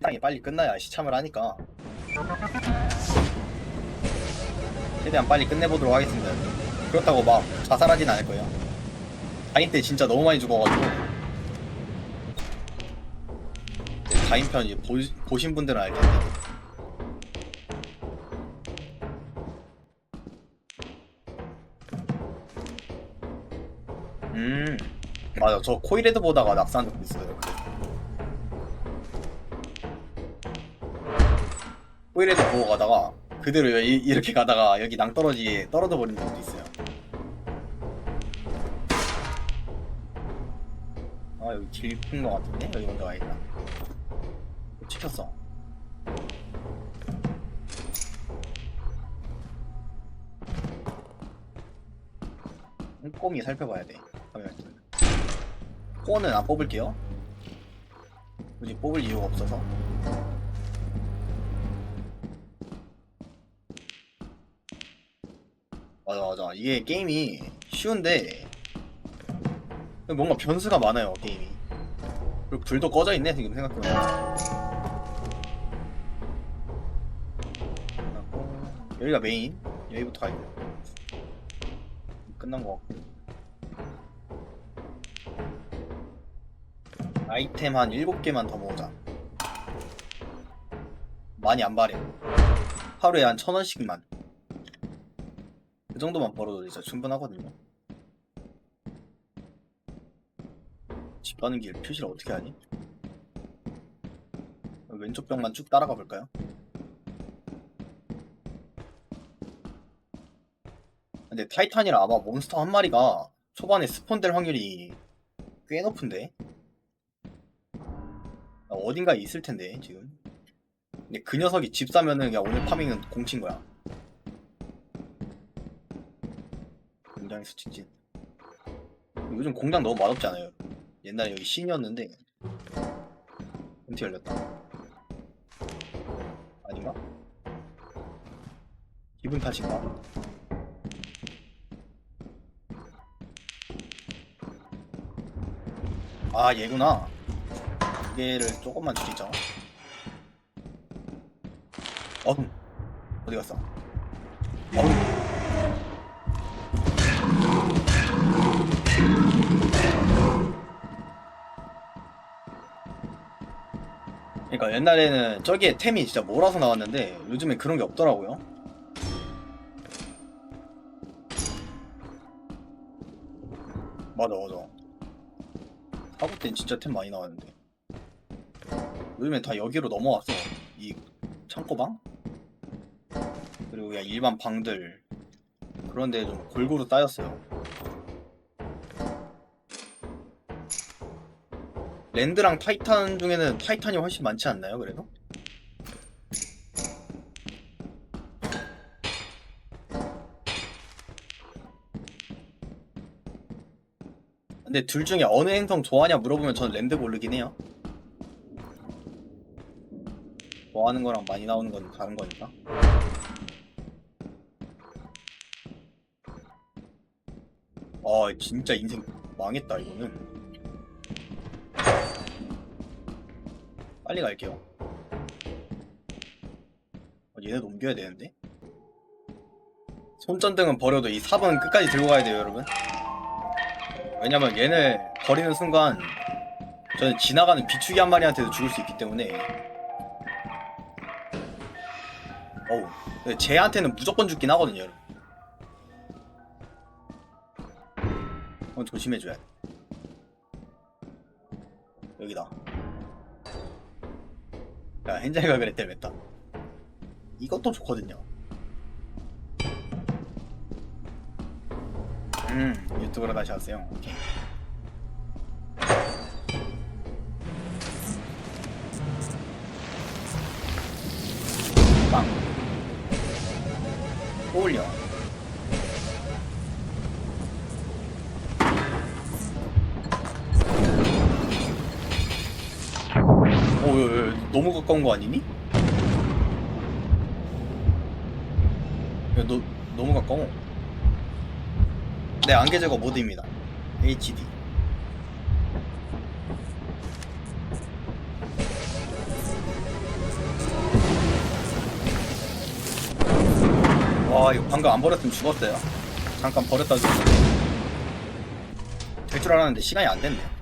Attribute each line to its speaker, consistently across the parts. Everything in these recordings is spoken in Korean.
Speaker 1: 빨리 끝나야 시참을 하니까. 최대한 빨리 끝내보도록 하겠습니다. 그렇다고 막 자살하진 않을 거예요. 가인 때 진짜 너무 많이 죽어가지고. 네, 가인 편 보신 분들은 알 텐데 음 맞아. 저 코일헤드 보다가 낙사한 적도 있어요 코일헤드 보고 가다가 그대로 이, 이렇게 가다가 여기 낭떠러지에 떨어져 버린 적도 있어요. 아 여기 길픈 거 같은데? 여기 먼저 가야겠다. 찍혔어. 꼼꼼히 살펴봐야 돼. 화면. 코어는 안 뽑을게요. 굳이 뽑을 이유가 없어서 맞아 맞아. 이게 게임이 쉬운데 뭔가 변수가 많아요 게임이. 그리고 불도 꺼져 있네 지금 생각해보면. 여기가 메인. 여기부터 가야 돼. 끝난 거 같고. 아이템 한 7개만 더 모으자. 많이 안 바래. 하루에 한 천원씩만. 그 정도만 벌어도 진짜 충분하거든요 집 가는 길 표시를 어떻게 하니? 왼쪽 벽만 쭉 따라가 볼까요? 근데 타이탄이라 아마 몬스터 한 마리가 초반에 스폰될 확률이 꽤 높은데 아, 어딘가에 있을 텐데 지금 근데 그 녀석이 집 사면은 그냥 오늘 파밍은 공친 거야 공장에서 직진 요즘 공장 너무 맛없지 않아요? 옛날에 여기 신이었는데. 멘트 열렸다. 아닌가? 기분 탓인가? 아 얘구나. 얘를 조금만 줄이자. 어둠 어디 갔어? 어둠 그러니까 옛날에는 저기에 템이 진짜 몰아서 나왔는데 요즘에 그런 게 없더라고요. 맞아 맞아. 사고 땐 진짜 템 많이 나왔는데. 요즘에 다 여기로 넘어왔어 이 창고방? 그리고 그냥 일반 방들 그런 데 좀 골고루 따였어요 랜드랑 타이탄 중에는 타이탄이 훨씬 많지 않나요 그래도? 근데 둘 중에 어느 행성 좋아하냐 물어보면 저는 랜드 고르긴 해요. 좋아하는 거랑 많이 나오는 건 다른 거니까. 아 진짜 인생 망했다 이거는 빨리 갈게요. 어, 얘네 넘겨야 되는데? 손전등은 버려도 이 4번 끝까지 들고 가야 돼요 여러분. 왜냐면 얘네 버리는 순간 저는 지나가는 비추기 한 마리한테도 죽을 수 있기 때문에. 어우 쟤한테는 무조건 죽긴 하거든요 여러분. 어, 조심해줘야 돼 야 헨젤가 그랬대 맸다 이것도 좋거든요. 음 유튜브로 다시 왔어요. 오케이. 빵. 올려 어, 야, 야, 너무 가까운 거 아니니? 야, 너 너무 가까워. 내 안개 제거 모드입니다. HD. 와, 이거 방금 안 버렸으면 죽었어요. 잠깐 버렸다 죽었어. 될줄 알았는데 시간이 안 됐네.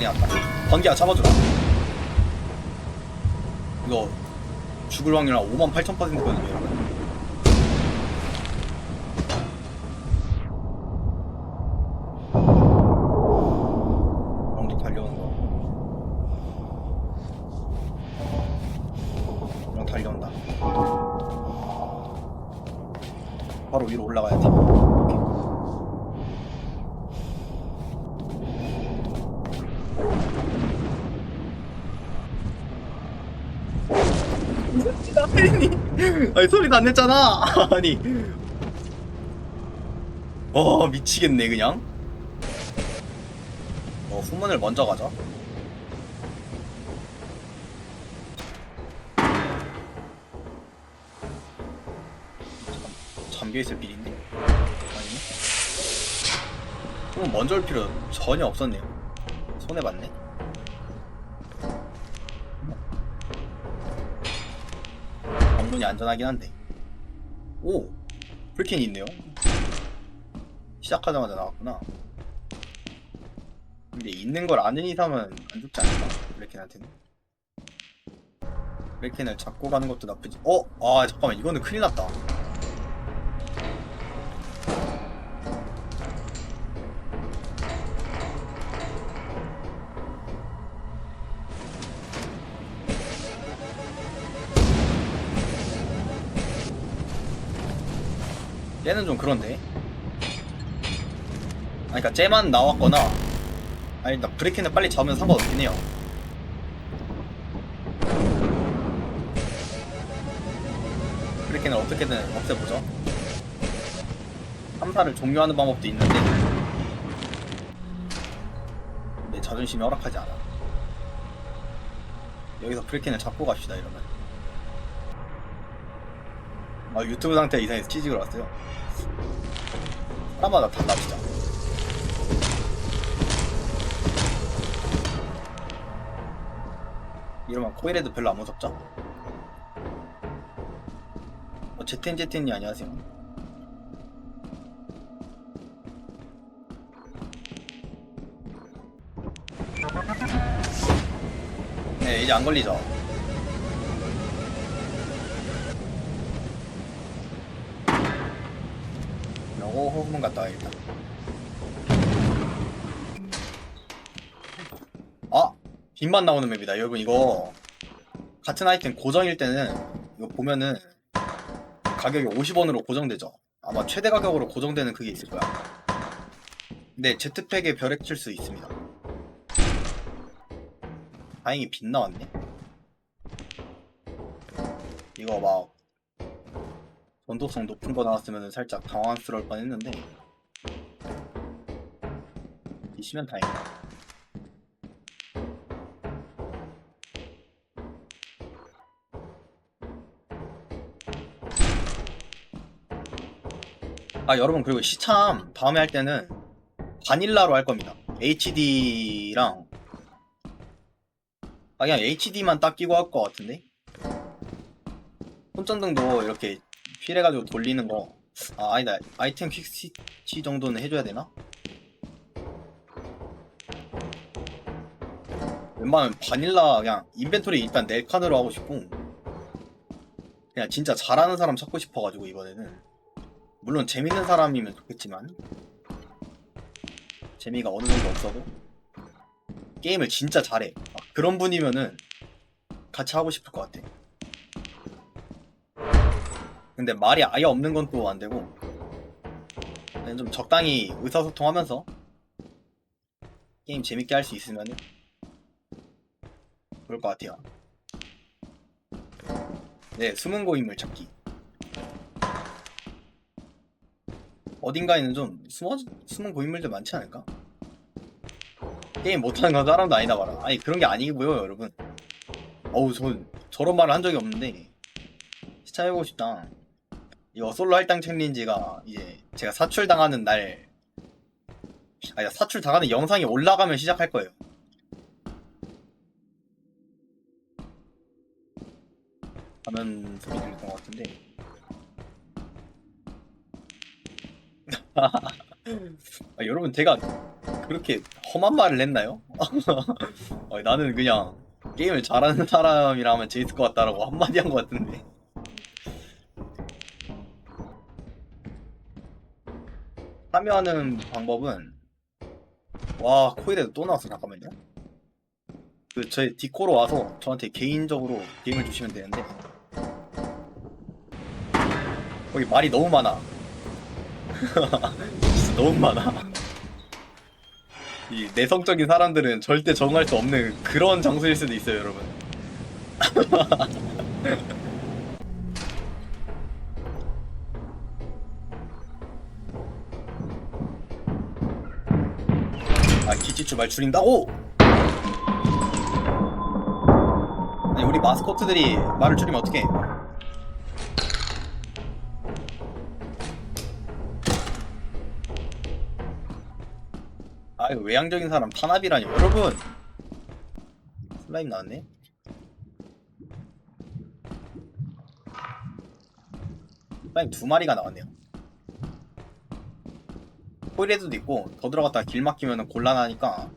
Speaker 1: 난리 났다. 번개야 잡아주라 이거 죽을 확률 한 5만 8천 퍼센트거든요 여러분. 엉덩 달려오는 거. 그냥 달려온다. 바로 위로 올라가야지 아니 소리도 안 냈잖아. 아니. 어 미치겠네 그냥. 어 후문을 먼저 가자. 잠겨 있을 빌인데. 아니네. 후문 먼저 올 필요 전혀 없었네요. 손해 봤네. 방문이 안전하긴 한데. 오! 풀킨이 있네요. 시작하자마자 나왔구나. 근데 있는 걸 아는 이상은 안 죽지 않을까? 블랙캔한테는? 블랙캔을 잡고 가는 것도 나쁘지. 어? 아 잠깐만. 이거는 큰일 났다 얘는 좀 그런데. 아니 그니까 쟤만 나왔거나 아니 나 브레이크는 빨리 잡으면 상관없긴 해요. 브레이크는 어떻게든 없애보죠. 3사를 종료하는 방법도 있는데 내 자존심이 허락하지 않아. 여기서 브레이크는 잡고 갑시다 이러면 아 유튜브 상태 이상해서 취직을 왔어요. 사람마다 달라 진짜 이러면 코일에도 별로 안 무섭죠? 어, 제텐 제텐이 안녕하세요 네 이제 안 걸리죠 요거 호흡문 갔다 와야겠다. 아! 빛만 나오는 맵이다 여러분 이거. 같은 아이템 고정일 때는 이거 보면은 가격이 50원으로 고정되죠. 아마 최대 가격으로 고정되는 그게 있을 거야. 근데 제트팩에 벼렉 칠수 있습니다. 다행히 빛 나왔네. 이거 막 원도성 높은 거 나왔으면 살짝 당황스러울 뻔 했는데. 이시면 다행이다. 아 여러분 그리고 시참 다음에 할 때는 바닐라로 할 겁니다. HD랑. 아 그냥 HD만 딱 끼고 할 것 같은데? 손전등도 이렇게 필해가지고 돌리는 거. 아, 아니다. 아이템 퀵스치 정도는 해줘야 되나? 웬만하면 바닐라 그냥 인벤토리 일단 네 칸으로 하고 싶고 그냥 진짜 잘하는 사람 찾고 싶어가지고 이번에는 물론 재밌는 사람이면 좋겠지만 재미가 어느 정도 없어도 게임을 진짜 잘해 아, 그런 분이면은 같이 하고 싶을 것 같아 근데 말이 아예 없는 건 또 안 되고 그냥 좀 적당히 의사소통하면서 게임 재밌게 할 수 있으면은 그럴 것 같아요. 네, 숨은 고인물 찾기. 어딘가에는 좀 숨어 숨은 고인물들 많지 않을까? 게임 못하는 건 사람도 아니다 봐라. 아니 그런 게 아니고요, 여러분. 어우, 저 저런 말을 한 적이 없는데 시참해보고 싶다. 이거 솔로 할당 챌린지가 이제 제가 사출 당하는 날, 아니 사출 당하는 영상이 올라가면 시작할 거예요. 화면 소리 들릴 것 같은데. 아, 여러분 제가 그렇게 험한 말을 했나요? 어, 나는 그냥 게임을 잘하는 사람이라면 재밌을 것 같다라고 한마디 한 것 같은데 참여하는 방법은 와 코일에도 또 나왔어 잠깐만요. 그 저희 디코로 와서 저한테 개인적으로 게임을 주시면 되는데. 거기 말이 너무 많아. 진짜 너무 많아. 이 내성적인 사람들은 절대 적응할 수 없는 그런 장소일 수도 있어요, 여러분. 말 줄인다고? 아니, 우리 마스코트들이 말을 줄이면 어떡해? 아, 이거 외향적인 사람 탄압이라니. 여러분! 슬라임 나왔네? 슬라임 두 마리가 나왔네요. 호일헤드도 있고, 더 들어갔다가 길 막히면 곤란하니까,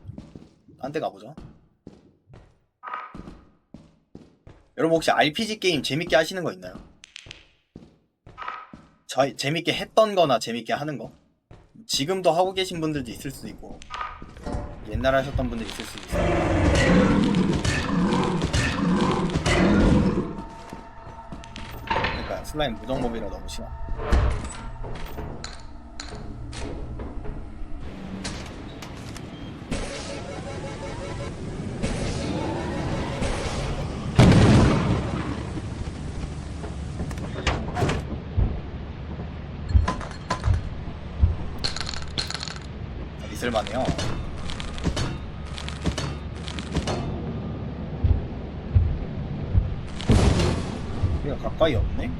Speaker 1: 딴 데 가보죠. 여러분 혹시 RPG 게임 재밌게 하시는 거 있나요? 저, 재밌게 했던 거나 재밌게 하는 거? 지금도 하고 계신 분들도 있을 수도 있고 옛날에 하셨던 분들 있을 수도 있어요. 그러니까 슬라임 무정법이라 너무 심하. 있을만해요. 그냥 가까이 없네?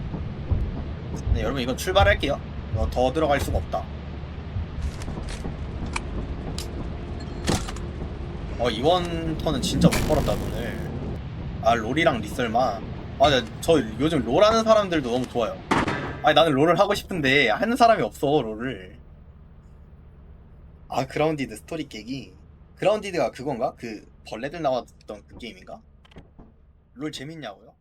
Speaker 1: 네, 여러분 이건 출발할게요. 이거 더 들어갈 수가 없다. 어, 이번 턴은 진짜 못 벌었다, 돈을. 아, 롤이랑 리설만. 아, 네, 저 요즘 롤 하는 사람들도 너무 좋아요. 아니, 나는 롤을 하고 싶은데, 하는 사람이 없어, 롤을. 아 그라운디드 스토리 깨기 그라운디드가 그건가? 그 벌레들 나왔던 그 게임인가? 롤 재밌냐고요?